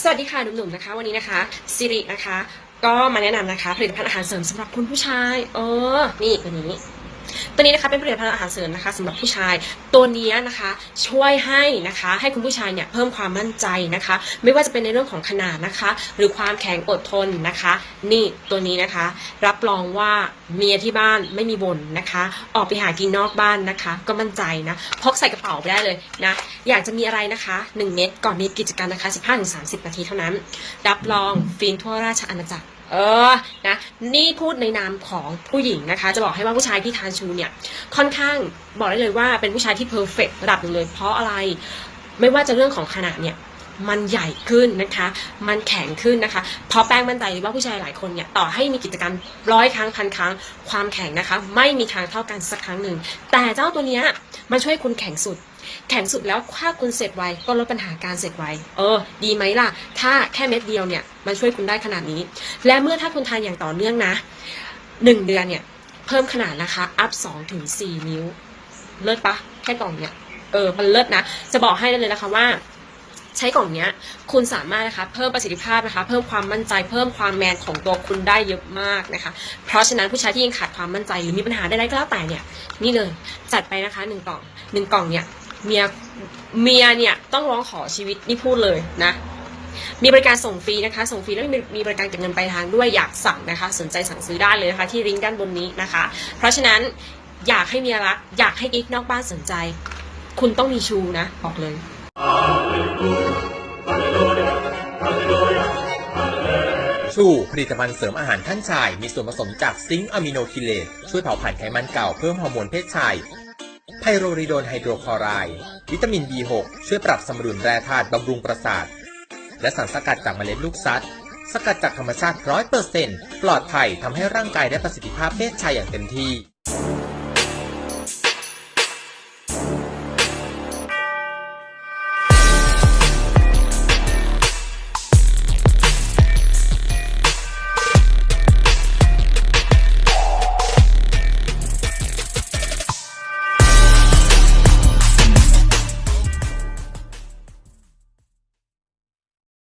สวัสดีค่ะหนุ่มๆนะคะ วันนี้นะคะซิรินะคะ ก็มาแนะนำนะคะ ผลิตภัณฑ์อาหารเสริมสำหรับคุณผู้ชายเออนี่ตัวนี้ ตัวนี้นะคะเป็นผลิตภัณฑ์อาหารเสริมนะคะสำหรับผู้ชายตัวนี้นะคะช่วยให้นะคะให้คุณผู้ชายเนี่ยเพิ่มความมั่นใจนะคะ ไม่ว่าจะเป็นในเรื่องของขนาดนะคะ หรือความแข็งอดทนนะคะ นี่ตัวนี้นะคะ รับรองว่าเมียที่บ้านไม่มีบ่นนะคะ ออกไปหากินนอกบ้านนะคะ ก็มั่นใจนะพกใส่กระเป๋าไปได้เลยนะอยากจะมีอะไรนะคะ 1 เม็ดก่อนมีกิจกรรมนะคะ 15-30 นาทีเท่านั้น รับรองฟินทั่วราชอาณาจักร เออ นะ นี่พูดในนามของผู้หญิงนะคะ จะบอกให้ว่าผู้ชายที่ทานชูเนี่ย ค่อนข้างบอกได้เลยว่าเป็นผู้ชายที่เพอร์เฟกระดับหนึ่งเลย เพราะอะไร ไม่ว่าจะเรื่องของขนาดเนี่ยมันใหญ่ขึ้นนะคะ มันแข็งขึ้นนะคะ เพราะแป้งมั่นใจว่าผู้ชายหลายคนเนี่ย ต่อให้มีกิจกรรมร้อยครั้งพันครั้ง ความแข็งนะคะ ไม่มีทางเท่ากันสักครั้งหนึ่ง แต่เจ้าตัวเนี้ยมันช่วยคุณแข็งสุด แข็งสุดแล้วถ้าคุณเสร็จไวก็ลดปัญหาการเสร็จไวเออ ดีไหมล่ะ ถ้าแค่เม็ดเดียวเนี่ยมันช่วยคุณได้ขนาดนี้ และเมื่อถ้าคุณทานอย่างต่อเนื่องนะหนึ่งเดือนเนี่ยเพิ่มขนาดนะคะ อัพสองถึงสี่นิ้ว เลิศปะแค่กล่องเนี่ยเออมันเลิศนะ จะบอกให้เลยนะคะว่าใช้กล่องเนี้ยคุณสามารถนะคะเพิ่มประสิทธิภาพนะคะ เพิ่มความมั่นใจเพิ่มความแมนของตัวคุณได้เยอะมากนะคะ เพราะฉะนั้นผู้ชายที่ยังขาดความมั่นใจหรือมีปัญหาใดๆก็แล้วแต่เนี่ยนี่เลยจัดไปนะคะหนึ่งกล่องหนึ่งกล่องเนี่ย เมียเมียเนี่ยต้องร้องขอชีวิตนี่พูดเลยนะ มีบริการส่งฟรีนะคะ ส่งฟรีแล้วมีมีบริการเก็บเงินปลายทางด้วยอยากสั่งนะคะ สนใจสั่งซื้อได้เลยนะคะที่ลิงก์ด้านบนนี้นะคะ เพราะฉะนั้นอยากให้เมียรัก อยากให้กิ๊กนอกบ้านสนใจ คุณต้องมีชูนะบอกเลย ชูผลิตภัณฑ์เสริมอาหารท่านชาย มีส่วนผสมจากซิงค์อะมิโนคิเลตช่วยเผาผลาญไขมันเก่าเพิ่มฮอร์โมนเพศชาย ไฮโรริโดนไฮโดรคลอไรด์วิตามิน B6 ช่วยปรับสมดุลแร่ธาตุบำรุงประสาท และสารสกัดจากเมล็ดลูกซัดสกัดจากธรรมชาติ 100%ปลอดภัยทำให้ร่างกายได้ประสิทธิภาพเพศชายอย่างเต็มที่